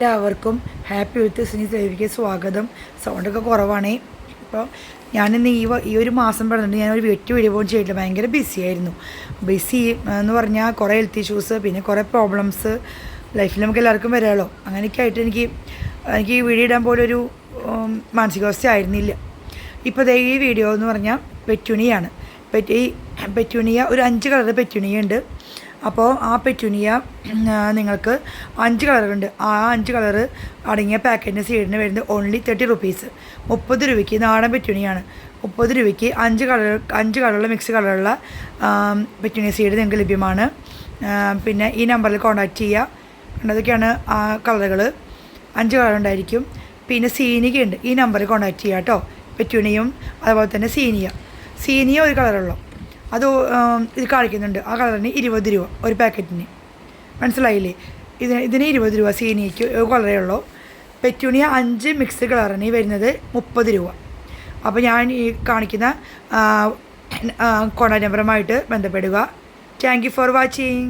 എല്ലാവർക്കും happy with Sini സേവിക്ക് സ്വാഗതം. സൗണ്ടൊക്കെ കുറവാണേ. ഇപ്പോൾ ഞാനിന്ന് ഈ ഈ ഒരു മാസം പറഞ്ഞിട്ട് ഞാനൊരു വെറ്റ് വീഡിയോ പോലും ചെയ്തിട്ട് ഭയങ്കര ബിസി ആയിരുന്നു. ബിസി എന്ന് പറഞ്ഞാൽ കുറേ ഹെൽത്ത് ഇഷ്യൂസ് പിന്നെ കുറേ പ്രോബ്ലംസ് ലൈഫിൽ നമുക്ക് എല്ലാവർക്കും വരാമല്ലോ അങ്ങനെയൊക്കെ ആയിട്ട് എനിക്ക് എനിക്ക് ഈ വീഡിയോ ഇടാൻ പോലും ഒരു ഉം, മാനസികാവസ്ഥ ആയിരുന്നില്ല. ഇപ്പോൾ ഈ വീഡിയോ എന്ന് പറഞ്ഞാൽ പെറ്റുണിയാണ്. പെറ്റ് പെറ്റുണിയ ഒരു അഞ്ച് കളർ പെറ്റൂണിയ ഉണ്ട് അപ്പോൾ ആ പെറ്റുനിയ നിങ്ങൾക്ക് അഞ്ച് കളറുണ്ട്. ആ അഞ്ച് കളറ് അടങ്ങിയ പാക്കറ്റിന്റെ സീഡിന് വരുന്നത് ഓൺലി തേർട്ടി റുപ്പീസ് മുപ്പത് രൂപയ്ക്ക് നാടൻ പെറ്റുണിയാണ് മുപ്പത് രൂപയ്ക്ക് അഞ്ച് കളർ അഞ്ച് കളറുള്ള മിക്സ് കളറുള്ള പെറ്റുണിയ സീഡ് നിങ്ങൾക്ക് ലഭ്യമാണ്. പിന്നെ ഈ നമ്പറിൽ കോൺടാക്റ്റ് ചെയ്യുക. അതൊക്കെയാണ് ആ കളറുകൾ അഞ്ച് കളറുണ്ടായിരിക്കും. പിന്നെ പിന്നെ സീനികയുണ്ട്. ഈ നമ്പറിൽ കോൺടാക്റ്റ് ചെയ്യുക കേട്ടോ. പെറ്റുണിയും അതുപോലെ തന്നെ സീനിയ. സീനിയ ഒരു കളറുള്ളൂ. അത് ഇത് കാണിക്കുന്നുണ്ട്. ആ കളറിന് ഇരുപത് രൂപ ഒരു പാക്കറ്റിന്. മനസ്സിലായില്ലേ? ഇതിന് ഇതിന് ഇരുപത് രൂപ സീനിയയ്ക്ക് കളറേ ഉള്ളൂ. പെറ്റൂണിയ അഞ്ച് മിക്സ് കളറിന് വരുന്നത് മുപ്പത് രൂപ. അപ്പോൾ ഞാൻ ഈ കാണിക്കുന്ന കോൺടാക്ട് നമ്പറുമായിട്ട് ബന്ധപ്പെടുക. Thank you for watching